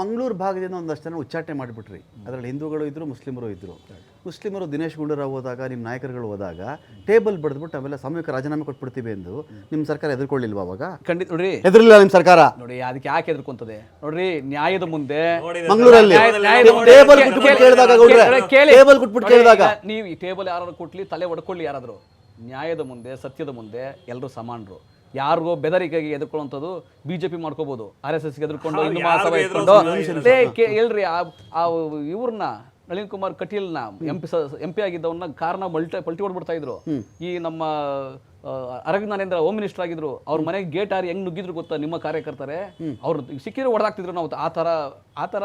ಮಂಗಳೂರು ಭಾಗದಿಂದ ಒಂದಷ್ಟು ಜನ ಉಚ್ಚಾಟನೆ ಮಾಡಿಬಿಟ್ರಿ. ಅದರಲ್ಲಿ ಹಿಂದೂಗಳು ಇದ್ರು ಮುಸ್ಲಿಮರು ಇದ್ರು. ಮುಸ್ಲಿಮರು ದಿನೇಶ್ ಗುಂಡೂರಾವ್ ಹೋದಾಗ ನಿಮ್ಮ ನಾಯಕರುಗಳು ಹೋದಾಗ ಟೇಬಲ್ ಬಡ್ದ್ಬಿಟ್ಟು ಆಮೇಲೆ ಸಾಮೂಹಿಕ ರಾಜೀನಾಮೆ ಕೊಟ್ಬಿಡ್ತೀವಿ ಎಂದು ನಿಮ್ಮ ಸರ್ಕಾರ ಎದುರ್ಕೊಳ್ಳಿಲ್ವಾ ಅವಾಗ? ಖಂಡಿತ ನೋಡ್ರಿ. ಎದುರಿಲ್ಲ ನಿಮ್ಮ ಸರ್ಕಾರ? ನೋಡಿ ಅದಕ್ಕೆ ಯಾಕೆ ಎದುರ್ಕೊಂತದೆ? ನೋಡ್ರಿ ನ್ಯಾಯದ ಮುಂದೆ ಮಂಗಳೂರಲ್ಲಿ. ಟೇಬಲ್ ಕುಟ್ಬಿಟ್ಟು ಕೇಳಿದಾಗ. ಟೇಬಲ್ ಕುಟ್ಬಿಟ್ಟು ಕೇಳಿದಾಗ. ನೀವು ಈ ಟೇಬಲ್ ಯಾರು ಕೊಟ್ಲಿ ತಲೆ ಹೊಡ್ಕೊಳ್ಳಿ ಯಾರಾದರೂ. ನ್ಯಾಯದ ಮುಂದೆ ಸತ್ಯದ ಮುಂದೆ ಎಲ್ಲರೂ ಸಮಾನರು. ಯಾರಿಗೋ ಬೆದರಿಕೆಗೆ ಎದುರ್ಕೊಳ್ಳುವಂಥದ್ದು ಬಿಜೆಪಿ ಮಾಡ್ಕೋಬಹುದು ಆರ್ ಎಸ್ ಎಸ್ಗೆ ಎದುರ್ಕೊಂಡು ಹಿಂದೂ ಮಹಾಸಭಾ ಇಟ್ಕೊಂಡು ಲೇ, ಕೇ- ಹೇಳ್ರಿ ಆ- ಇವ್ರನ್ನ ನಳಿನ್ ಕುಮಾರ್ ಕಟೀಲ್ನ ಎಂ ಪಿ ಎಂ ಪಿ ಆಗಿದ್ದವನ್ನ ಕಾರ್ನ ಮಲ್ಟಿ ಪಲ್ಟಿ ಹೊಡ್ಬಿಡ್ತಾ ಇದ್ರು. ಈ ನಮ್ಮ ಆ, ಅರವಿಂದ್ ನರೇಂದ್ರ ಹೋಮ್ ಮಿನಿಸ್ಟರ್ ಆಗಿದ್ರು ಅವ್ರ ಮನೆಗೆ ಗೇಟ್ ಹಾರಿ ಹೆಂಗ್ ನುಗ್ಗಿದ್ರು ಗೊತ್ತಾ ನಿಮ್ಮ ಕಾರ್ಯಕರ್ತರೆ? ಅವ್ರು ಸಿಕ್ಕಿರೋ ಹೊಡೆದಾಕ್ತಿದ್ರು ನಾವು ಆ ಥರ ಆ ಥರ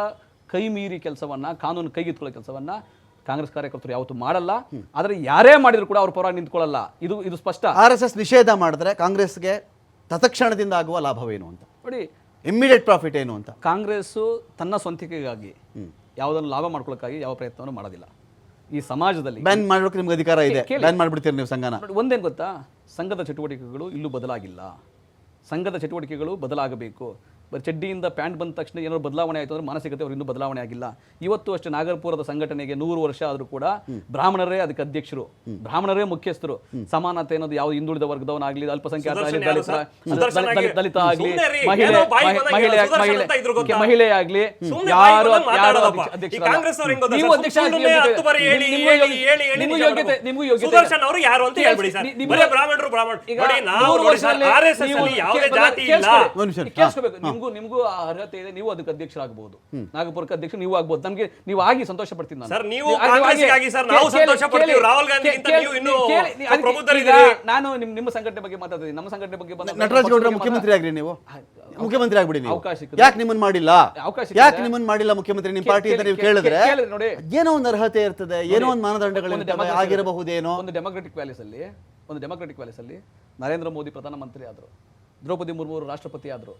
ಕೈ ಮೀರಿ ಕೆಲಸವನ್ನ ಕಾನೂನು ಕೈಗೆತ್ಕೊಳ್ಳೋ ಕೆಲಸವನ್ನ ಕಾಂಗ್ರೆಸ್ ಕಾರ್ಯಕರ್ತರು ಯಾವತ್ತೂ ಮಾಡಲ್ಲ. ಆದರೆ ಯಾರೇ ಮಾಡಿದ್ರು ಕೂಡ ಅವ್ರ ಪರವಾಗಿ ನಿಂತ್ಕೊಳ್ಳಲ್ಲ. ಇದು ಇದು ಸ್ಪಷ್ಟ. ಆರ್ ಎಸ್ ಎಸ್ ನಿಷೇಧ ಮಾಡಿದ್ರೆ ಕಾಂಗ್ರೆಸ್ಗೆ ತತ್ಕ್ಷಣದಿಂದ ಆಗುವ ಲಾಭವೇನು ಅಂತ? ನೋಡಿ ಇಮ್ಮಿಡಿಯೇಟ್ ಪ್ರಾಫಿಟ್ ಏನು ಅಂತ? ಕಾಂಗ್ರೆಸ್ಸು ತನ್ನ ಸ್ವಂತಿಕೆಗಾಗಿ ಯಾವುದನ್ನು ಲಾಭ ಮಾಡ್ಕೊಳ್ಳೋಕ್ಕಾಗಿ ಯಾವ ಪ್ರಯತ್ನವನ್ನು ಮಾಡೋದಿಲ್ಲ. ಈ ಸಮಾಜದಲ್ಲಿ ಬ್ಯಾನ್ ಮಾಡೋಕೆ ನಿಮ್ಗೆ ಅಧಿಕಾರ ಇದೆ. ಬ್ಯಾನ್ ಮಾಡಿಬಿಡ್ತೀರಿ ನೀವು ಸಂಘನ. ಒಂದೇನು ಗೊತ್ತಾ? ಸಂಘದ ಚಟುವಟಿಕೆಗಳು ಇಲ್ಲೂ ಬದಲಾಗಿಲ್ಲ. ಸಂಘದ ಚಟುವಟಿಕೆಗಳು ಬದಲಾಗಬೇಕು. ಬರೀ ಚಡ್ಡಿಯಿಂದ ಪ್ಯಾಂಟ್ ಬಂದ ತಕ್ಷಣ ಏನಾದ್ರು ಬದಲಾವಣೆ ಆಯಿತು ಅಂದ್ರೆ ಮಾನಸಿಕತೆ ಅವರು ಇನ್ನೂ ಬದಲಾವಣೆ ಆಗಿಲ್ಲ. ಇವತ್ತು ಅಷ್ಟೇ ನಾಗರಪುರದ ಸಂಘಟನೆಗೆ ನೂರು ವರ್ಷ ಆದರೂ ಕೂಡ ಬ್ರಾಹ್ಮಣರೇ ಅದಕ್ಕೆ ಅಧ್ಯಕ್ಷರು. ಬ್ರಾಹ್ಮಣರೇ ಮುಖ್ಯಸ್ಥರು. ಸಮಾನತೆ ಅನ್ನೋದು ಯಾವ ಹಿಂದುಳಿದ ವರ್ಗದವನಾಗಲಿ ಅಲ್ಪಸಂಖ್ಯಾತ ಆಗಲಿ ದಲಿತ ದಲಿತ- ಆಗಿ- ದಲಿತ ಆಗ್ಲಿ. ಮಹಿಳೆ ಮಹಿಳೆ ಮಹಿಳೆ ಆಗ್ಲಿ ಯಾರು ಯಾರು ನಿಮ್ಗೂ ನಿಮ್ಗೂ. ನಿಮ್ಗೂ ಆ ಅರ್ಹತೆ ಇದೆ ನೀವು ಅದಕ್ಕೆ ಅಧ್ಯಕ್ಷರಾಗಬಹುದು ನಾಗಪುರಕ್ಕೆ ಅಧ್ಯಕ್ಷ ನೀವು ಆಗ್ಬೋದು. ನಮ್ಗೆ ನೀವು ಆಗಿ ಸಂತೋಷ ಪಡ್ತೀನಿ ನಾನು. ಸರ್, ನೀವು ನೀವು ಆಗಿ- ಕಾಂಗ್ರೆಸ್ಸಿಗಾಗಿ ಸರ್, ನಾವು ಕೇಳಿ- ಸಂತೋಷ ಪಡ್ತೀವಿ. ಕೇಳಿ- ರಾಹುಲ್ ಗಾಂಧಿಗಿಂತ ಕೇಳಿ- ನೀವು ಇನ್ನೂ ಕೇಳಿ- ನೀವು ಅದಕ್ಕೆ ಪ್ರಬುದ್ಧರಿದ್ದೀರಿ. ಈಗ ನಾನು ನಿಮ್ ನಿಮ್ಮ ಸಂಘಟನೆ ಬಗ್ಗೆ ಮಾತಾಡ್ತೀನಿ. ನಮ್ಮ ಸಂಘಟನೆ ಬಗ್ಗೆ ಬಂದಾಗ ನಟರಾಜ್ ಗೌಡ್ರ ಪಕ್ಷದ ಬಗ್ಗೆ ಮುಖ್ಯಮಂತ್ರಿ ಆಗ್ರಿ ನೀವು. ಮುಖ್ಯಮಂತ್ರಿ ಆಗ್ಬಿಡಿ ನೀವು. ಅವಕಾಶ ಸಿಕ್ಕಿದ್ರೆ- ಯಾಕೆ ನಿಮ್ಮನ್ನ ಮಾಡಿಲ್ಲ? ಅವಕಾಶ ಯಾಕೆ ನಿಮ್ಮನ್ನ ಮಾಡಿಲ್ಲ ಮುಖ್ಯಮಂತ್ರಿ? ನಿಮ್ಮ ಪಾರ್ಟಿ ಅಂತ ನೀವು ಕೇಳಿ- ಕೇಳಿದ್ರೆ ಕೇಳಿ ನೋಡಿ. ಏನೋ ಒಂದು ಅರ್ಹತೆ ಇರ್ತದೆ ಏನೋ ಒಂದು ಒಂದು ಮಾನದಂಡಗಳಿರ್ತವೆ democratic- ಆಗಿರಬಹುದೇನೋ. ಒಂದು ಡೆಮೊಕ್ರೆಟಿಕ್ ಪ್ಯಾಲೇಸ್ ಅಲ್ಲಿ ಒಂದು ಡೆಮೊಕ್ರೆಟಿಕ್ ಪ್ಯಾಲೇಸ್ ಅಲ್ಲಿ ನರೇಂದ್ರ ಮೋದಿ ಪ್ರಧಾನಮಂತ್ರಿ ಆದ್ರು. ದ್ರೌಪದಿ ಮುರ್ಮು ಅವರು ರಾಷ್ಟ್ರಪತಿ ಆದ್ರು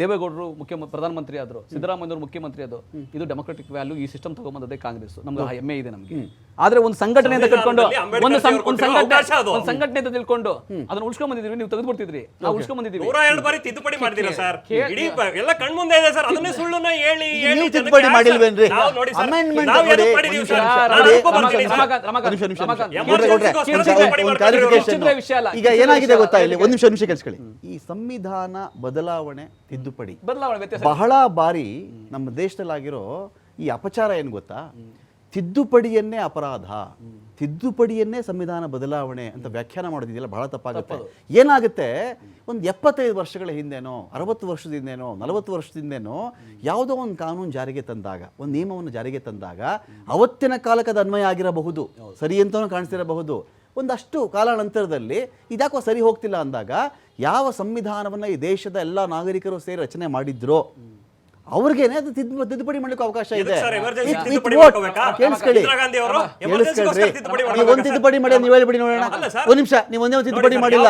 ದೇವೇಗೌಡರು ಮುಖ್ಯ ಪ್ರಧಾನಮಂತ್ರಿ ಆದ್ರು ಸಿದ್ದರಾಮಯ್ಯವರು ಮುಖ್ಯಮಂತ್ರಿ ಆದ್ರು ಇದು ಡೆಮೊಕ್ರೆಟಿಕ್ ವ್ಯಾಲ್ಯೂ ಈ ಸಿಸ್ಟಮ್ ತಗೊಂಬಂದದೇ ಕಾಂಗ್ರೆಸ್ ನಮ್ಗೆ ಆ ಹೆಮ್ಮೆ ಇದೆ ನಮಗೆ. ಆದ್ರೆ ಒಂದು ಸಂಘಟನೆ ಅಂತ ಕಟ್ಕೊಂಡು ಒಂದು ಒಂದು ಸಂಘಟನೆ ಅದು. ಒಂದು ಸಂಘಟನೆ ಅಂತ ತಿಳ್ಕೊಂಡು ಅದನ್ನ ಉಳ್ಸ್ಕೊಂಡ್ ಬಂದಿದ್ವಿ ನೀವು ತೆಗೆದು ಬಿಡ್ತಿದ್ರಿ. ನಾವು ಉಳ್ಸ್ಕೊಂಡ್ ಬಂದಿದ್ದೀವಿ ನೂರ ಎರಡು ಬಾರಿ ತಿದ್ದುಪಡಿ ಮಾಡಿದಿರ ಸರ್? ಇಡೀ ಎಲ್ಲ ಎಲ್ಲ ಕಣ್ಮುಂದೆ ಇದೆ ಸರ್. ಅದನ್ನೇ ಸುಳ್ಳುನ ಹೇಳಿ ಹೇಳಿ ನೀವು ತಿದ್ದುಪಡಿ ಮಾಡಿಲ್ವೇನ್ರಿ? ನಾವು ನೋಡಿ ಸರ್ ನಾವು ಮಾಡಿ, ಸರ್. ರಮಾಕಾಂತ್, ರಮಾಕಾಂತ್, ವಿಷಯ ಅಲ್ಲ, ಈಗ ಏನಾಗಿದೆ ಗೊತ್ತಾ ಇಲ್ಲಿ? ಒಂದು ನಿಮಿಷ ನಿಮಿಷ ಕೇಳಿಸ್ಕೊಳ್ಳಿ. ಈ ಸಂವಿಧಾನ ಬದಲಾವಣೆ ತಿದ್ದುಪಡಿ. ಬದಲಾವಣೆ ವ್ಯತ್ಯಾಸ. ಬಹಳ ಬಾರಿ ನಮ್ಮ ದೇಶದಲ್ಲಾಗಿರೋ ಈ ಅಪಚಾರ ಏನು ಗೊತ್ತಾ? ತಿದ್ದುಪಡಿಯನ್ನೇ ಅಪರಾಧ ತಿದ್ದುಪಡಿಯನ್ನೇ ಸಂವಿಧಾನ ಬದಲಾವಣೆ ಅಂತ ವ್ಯಾಖ್ಯಾನ ಮಾಡೋದಿದೆಯಲ್ಲ ಬಹಳ ತಪ್ಪಾಗುತ್ತೆ. ಏನಾಗುತ್ತೆ? ಒಂದು ಎಪ್ಪತ್ತೈದು ವರ್ಷಗಳ ಹಿಂದೆನೋ ಅರವತ್ತು ವರ್ಷದ ಹಿಂದೆನೋ ನಲವತ್ತು ವರ್ಷದ ಹಿಂದೆನೋ ಯಾವುದೋ ಒಂದು ಕಾನೂನು ಜಾರಿಗೆ ತಂದಾಗ ಒಂದು ನಿಯಮವನ್ನು ಜಾರಿಗೆ ತಂದಾಗ ಅವತ್ತಿನ ಕಾಲಕ್ಕೆ ಅದು ಅನ್ವಯ ಆಗಿರಬಹುದು. ಸರಿ ಅಂತಲೂ ಕಾಣಿಸ್ತಿರಬಹುದು. ಒಂದಷ್ಟು ಕಾಲಾನಂತರದಲ್ಲಿ ಇದ್ಯಾಕೋ ಸರಿ ಹೋಗ್ತಿಲ್ಲ ಅಂದಾಗ ಯಾವ ಸಂವಿಧಾನವನ್ನು ಈ ದೇಶದ ಎಲ್ಲ ನಾಗರಿಕರು ಸೇರಿ ರಚನೆ ಮಾಡಿದ್ರೋ? ಅವ್ರಿಗೇನೆ ಅದು ತಿದ್ದುಪಡಿ ಮಾಡ್ಲಿಕ್ಕೆ ಅವಕಾಶ ಇದೆ. ನೀವು ಒಂದು ತಿದ್ದುಪಡಿ ಮಾಡಿ ನೀವು ಹೇಳ್ಬಿಡಿ ನೋಡೋಣ ಒಂದ್ ನಿಮಿಷ ನೀವು ಒಂದೇ ಒಂದು ತಿದ್ದುಪಡಿ ಮಾಡಿಲ್ಲ.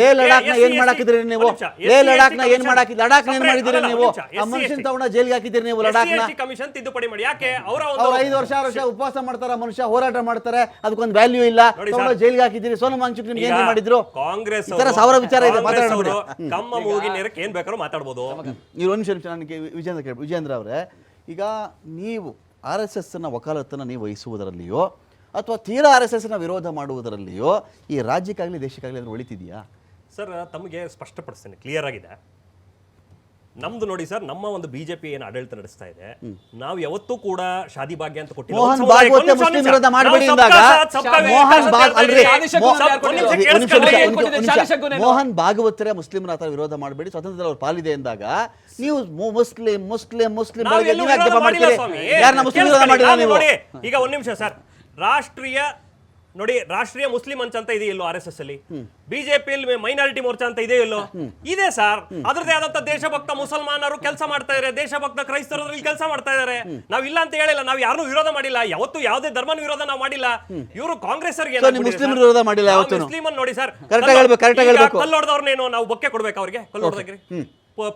ಲೇ ಲಡಾಖ್ನ ಏನ್ ಮಾಡಾಕಿದ್ರಿ ನೀವು. ಲೇ ಲಡಾಕ್ ಲಡಾಖ್ನ ಏನ್ ಮಾಡಾಕಿ ಲಡಾಖ್ನ ಏನ್ ಮಾಡಿದಿರಿ ನೀವು. ಆ ಮನುಷ್ಯನ್ ತಗೊಂಡ ಜೈಲ್ಗೆ ಹಾಕಿದಿರಿ ನೀವು ಲಡಾಖ್ನ? ಕಮಿಷನ್ ತಿದ್ದುಪಡಿ ಮಾಡಿ. ಯಾಕೆ? ಅವರ ಐದು ವರ್ಷ ಆರು ವರ್ಷ ಉಪವಾಸ ಮಾಡ್ತಾರ ಮನುಷ್ಯ ಹೋರಾಟ ಮಾಡ್ತಾರೆ ಅದಕ್ಕೊಂದು ವ್ಯಾಲ್ಯೂ ಇಲ್ಲ. ತಗೊಂಡ. ಜೈಲ್ಗೆ ಹಾಕಿದಿರಿ ಸೋನು ಮಾಂಚುಕ್ ನಿಮ್ಗೆ ಏನ್ ಮಾಡಿದ್ರು? ಕಾಂಗ್ರೆಸ್ ಈ ತರ ಸಾವಿರ ವಿಚಾರ ಇದೆ ಮಾತಾಡೋಣ ಕಮ್ಮ ಮೂಗಿ ನೇರಕ್ಕೆ ಏನ್ ಬೇಕಾದ್ರೂ ಮಾತಾಡ್ಬೋದು. ನೀವು ಒಂದು ನಿಮಿಷ ನನಗೆ ವಿಜೇಂದ್ರ ಕೇಳಿ ವಿಜೇಂದ್ರ ಅವರೇ, ಈಗ ನೀವು ಆರ್ ಎಸ್ ಎಸ್ನ ವಕಾಲತ್ತನ್ನು ನೀವು ವಹಿಸುವುದರಲ್ಲಿಯೋ, ಅಥವಾ ತೀರಾ ಆರ್ ಎಸ್ ಎಸ್ನ ವಿರೋಧ ಮಾಡುವುದರಲ್ಲಿಯೋ, ಈ ರಾಜ್ಯಕ್ಕಾಗಲಿ ದೇಶಕ್ಕಾಗಲಿ ಅದನ್ನು ಉಳಿತಿದೆಯಾ ಸರ್, ತಮಗೆ ಸ್ಪಷ್ಟಪಡಿಸ್ತೇನೆ, ಕ್ಲಿಯರ್ ಆಗಿದೆ. ನಮ್ದು ನೋಡಿ ಸರ್ ನಮ್ಮ ಒಂದು ಬಿಜೆಪಿ ಏನು ಆಡಳಿತ ನಡೆಸ್ತಾ ಇದೆ ನಾವು ಯಾವತ್ತೂ ಕೂಡ ಶಾದಿ ಭಾಗ್ಯ ಅಂತ ಕೊಟ್ಟಿಲ್ಲ. ಮೋಹನ್ ಭಾಗವತ್ ಮುಸ್ಲಿಂ ವಿರೋಧ. ಮಾಡಬೇಡಿ ಅಂದಾಗ ಮೋಹನ್? ಮೋಹನ್ ಭಾಗವತರೇ ಮುಸ್ಲಿಮರ ವಿರೋಧ ಮಾಡಬೇಡಿ. ಸ್ವತಂತ್ರ ಅವ್ರ ಪಾಲಿದೆ ಎಂದಾಗ ನೀವು ಮುಸ್ಲಿಂ ಮುಸ್ಲಿಂ ಮುಸ್ಲಿಂ. ಯಾರನ್ನ ಮುಸ್ಲಿಂ ವಿರೋಧ ಮಾಡಿಲ್ಲ ನೀವು? ಈಗ ಒಂದ್ ನಿಮಿಷ ಸರ್. ರಾಷ್ಟ್ರೀಯ ನೋಡಿ ರಾಷ್ಟ್ರೀಯ ಮುಸ್ಲಿಂ ಮಂಚ್ ಅಂತ ಇದೆ ಇಲ್ಲೋ ಆರ್ ಎಸ್ ಎಸ್ ಅಲ್ಲಿ? ಬಿಜೆಪಿ ಮೈನಾರಿಟಿ ಮೋರ್ಚಾ ಅಂತ ಇದೆ ಇಲ್ಲೋ? ಇದೆ ಸರ್. ಅದ್ರದೇ ಆದಂತ ದೇಶಭಕ್ತ ಮುಸಲ್ಮಾನರು ಕೆಲಸ ಮಾಡ್ತಾ ಇದಾರೆ. ದೇಶಭಕ್ತ ಕ್ರೈಸ್ತರು ಕೆಲಸ ಮಾಡ್ತಾ ಇದಾರೆ. ನಾವ್ ಇಲ್ಲ ಅಂತ ಹೇಳಿಲ್ಲ. ನಾವ್ ಯಾರು ವಿರೋಧ ಮಾಡಿಲ್ಲ. ಯಾವತ್ತು ಯಾವುದೇ ಧರ್ಮನ ವಿರೋಧ ನಾವು ಮಾಡಿಲ್ಲ. ಇವರು ಕಾಂಗ್ರೆಸ್ ಮುಸ್ಲಿಂ ವಿರೋಧ ಮಾಡಿಲ್ಲ ಮುಸ್ಲಿಂ ನೋಡಿ ಸರ್. ಕಲ್ಲು ಹೊಡೆದವ್ರನ್ನೇನು ನಾವು ಬೊಕ್ಕೆ ಕೊಡ್ಬೇಕು ಅವ್ರಿಗೆ? ಕಲ್ಲು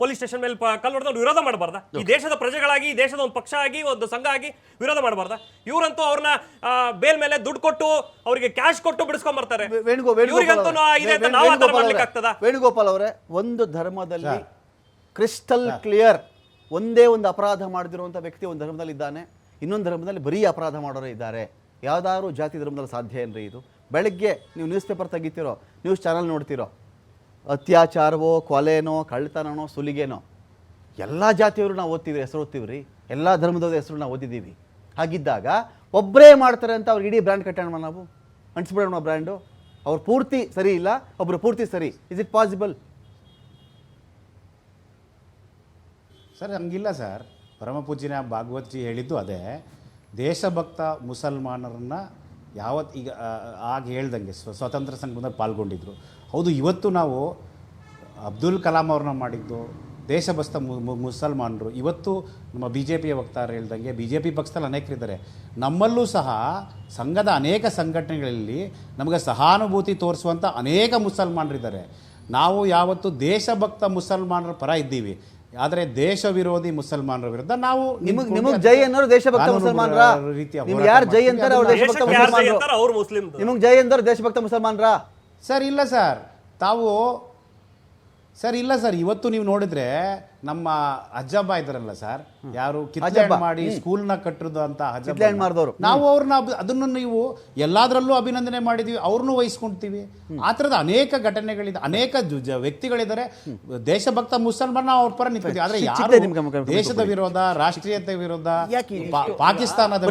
ಪೊಲೀಸ್ ಸ್ಟೇಷನ್ ಮೇಲೆ ಕಲ್ ಕಲ್ಲು ಹೊಡೆದವ್ರು ವಿರೋಧ ಮಾಡಬಾರ್ದ? ಈ ದೇಶದ ಪ್ರಜೆಗಳಾಗಿ ಈ ದೇಶದ ಒಂದು ಪಕ್ಷ ಆಗಿ ಒಂದು ಸಂಘ ಆಗಿ ವಿರೋಧ ಮಾಡಬಾರ್ದ? ಇವರಂತೂ ಅವ್ರನ್ನ ಬೇಲ್ ಮೇಲೆ ದುಡ್ಡು ಕೊಟ್ಟು ಅವರಿಗೆ ಕ್ಯಾಶ್ ಕೊಟ್ಟು ಬಿಡಿಸ್ಕೊಂಡ್ಬರ್ತಾರೆ ವೇಣುಗೋಪಾಲ್ ಅವರೇ. ಒಂದು ಧರ್ಮದಲ್ಲಿ ಕ್ರಿಸ್ಟಲ್ ಕ್ಲಿಯರ್ ಒಂದೇ ಒಂದು ಅಪರಾಧ ಮಾಡಿದಿರುವಂತ ವ್ಯಕ್ತಿ ಒಂದು ಧರ್ಮದಲ್ಲಿ ಇದ್ದಾನೆ. ಇನ್ನೊಂದು ಧರ್ಮದಲ್ಲಿ ಬರೀ ಅಪರಾಧ ಮಾಡೋರೇ ಇದ್ದಾರೆ. ಯಾವ್ದಾದ್ರು ಜಾತಿ ಧರ್ಮದಲ್ಲಿ ಸಾಧ್ಯ ಏನ್ರಿ ಇದು? ಬೆಳಗ್ಗೆ ನೀವು ನ್ಯೂಸ್ ಪೇಪರ್ ತೆಗಿತೀರೋ ನ್ಯೂಸ್ ಚಾನಲ್ ನೋಡ್ತಿರೋ ಅತ್ಯಾಚಾರವೋ, ಕೊಲೆನೋ ಕಳ್ತನನೋ ಸುಲಿಗೆನೋ, ಎಲ್ಲ ಜಾತಿಯವರು ನಾವು ಓದ್ತೀವಿ ಹೆಸರು ಓದ್ತೀವಿ ರೀ ಎಲ್ಲ ಧರ್ಮದವ್ರ ಹೆಸರು ನಾವು ಓದಿದ್ದೀವಿ. ಹಾಗಿದ್ದಾಗ ಒಬ್ಬರೇ ಮಾಡ್ತಾರೆ ಅಂತ ಅವ್ರಿಗೆ ಇಡೀ ಬ್ರ್ಯಾಂಡ್ ಕಟ್ಟೋಣ ನಾವು? ಅಂಟಿಸ್ಬಿಡೋಣ ಬ್ರ್ಯಾಂಡು ಅವ್ರು ಪೂರ್ತಿ ಸರಿ ಇಲ್ಲ ಒಬ್ಬರು ಪೂರ್ತಿ ಸರಿ. ಇಸ್ ಇಟ್ ಪಾಸಿಬಲ್ ಸರ್, ಹಂಗಿಲ್ಲ ಸರ್. ಪರಮ ಪೂಜಿನ ಭಾಗವತ್ಜಿ ಹೇಳಿದ್ದು ಅದೇ. ದೇಶಭಕ್ತ ಮುಸಲ್ಮಾನರನ್ನ ಯಾವತ್ತು ಈಗ ಆಗ ಹೇಳ್ದಂಗೆ ಸ್ವ ಸ್ವತಂತ್ರ ಸಂಘದಲ್ಲಿ ಪಾಲ್ಗೊಂಡಿದ್ರು. ಹೌದು ಇವತ್ತು ನಾವು ಅಬ್ದುಲ್ ಕಲಾಂ ಅವ್ರನ್ನ ಮಾಡಿದ್ದು ದೇಶಭಕ್ತ ಮುಸಲ್ಮಾನರು. ಇವತ್ತು ನಮ್ಮ ಬಿ ಜೆ ಪಿಯ ವಕ್ತಾರ ಹೇಳ್ದಂಗೆ ಬಿ ಜೆ ಪಿ ಪಕ್ಷದಲ್ಲಿ ಅನೇಕರಿದ್ದಾರೆ ನಮ್ಮಲ್ಲೂ ಸಹ ಸಂಘದ ಅನೇಕ ಸಂಘಟನೆಗಳಲ್ಲಿ ನಮಗೆ ಸಹಾನುಭೂತಿ ತೋರಿಸುವಂಥ ಅನೇಕ ಮುಸಲ್ಮಾನರಿದ್ದಾರೆ ನಾವು ಯಾವತ್ತು ದೇಶಭಕ್ತ ಮುಸಲ್ಮಾನರ ಪರ ಇದ್ದೀವಿ. ಆದರೆ ದೇಶ ವಿರೋಧಿ ಮುಸಲ್ಮಾನರ ವಿರುದ್ಧ ನಾವು ನಿಮಗೆ ನಿಮಗೆ ಜೈ ಅನ್ನೋರು ದೇಶಭಕ್ತ ಮುಸಲ್ಮಾನರ? ರೀತಿಯ ಯಾರು ಜೈ. ಅಂತಾರೆ ಅವ್ರು ದೇಶಭಕ್ತ ಮುಸಲ್ಮಾನರು. ಅಂತಾರೋ ಮುಸ್ಲಿಂ ನಿಮಗ್ ಜೈ ಅಂದವ್ರು ದೇಶಭಕ್ತ ಮುಸಲ್ಮಾನ್ರ? ಸರ್ ಇಲ್ಲ ಸರ್. ತಾವು ಸರ್ ಇಲ್ಲ ಸರ್. ಇವತ್ತು ನೀವು ನೋಡಿದ್ರೆ ನಮ್ಮ ಅಜ್ಜಬ್ಬ ಇದ್ರಲ್ಲ ಸರ್. ಯಾರು ಕಿತ್ಲ್ಯಾಂಡ್ ಮಾಡಿ ಸ್ಕೂಲ್ನ ಕಟ್ಟಿರೋದು ಅಂತ ಹಣ್ಣು ಮಾರ್ದವ್ರು. ನಾವು ಅವ್ರನ್ನ ಅದನ್ನು ನೀವು ಎಲ್ಲಾದ್ರಲ್ಲೂ ಅಭಿನಂದನೆ ಮಾಡಿದೀವಿ. ಅವ್ರನ್ನೂ ವಹಿಸ್ಕೊಂತೀವಿ ಆ ಥರದ ಅನೇಕ ಘಟನೆಗಳಿದೆ. ಅನೇಕ ವ್ಯಕ್ತಿಗಳಿದ್ದಾರೆ. ದೇಶಭಕ್ತ ಮುಸಲ್ಮಾನ ಅವ್ರ ಪರ ನಿಂತ್ಕೊತೀವಿ ಆದ್ರೆ ಯಾರು ದೇಶದ ವಿರೋಧ ರಾಷ್ಟ್ರೀಯತೆ ವಿರೋಧ ಪಾಕಿಸ್ತಾನದ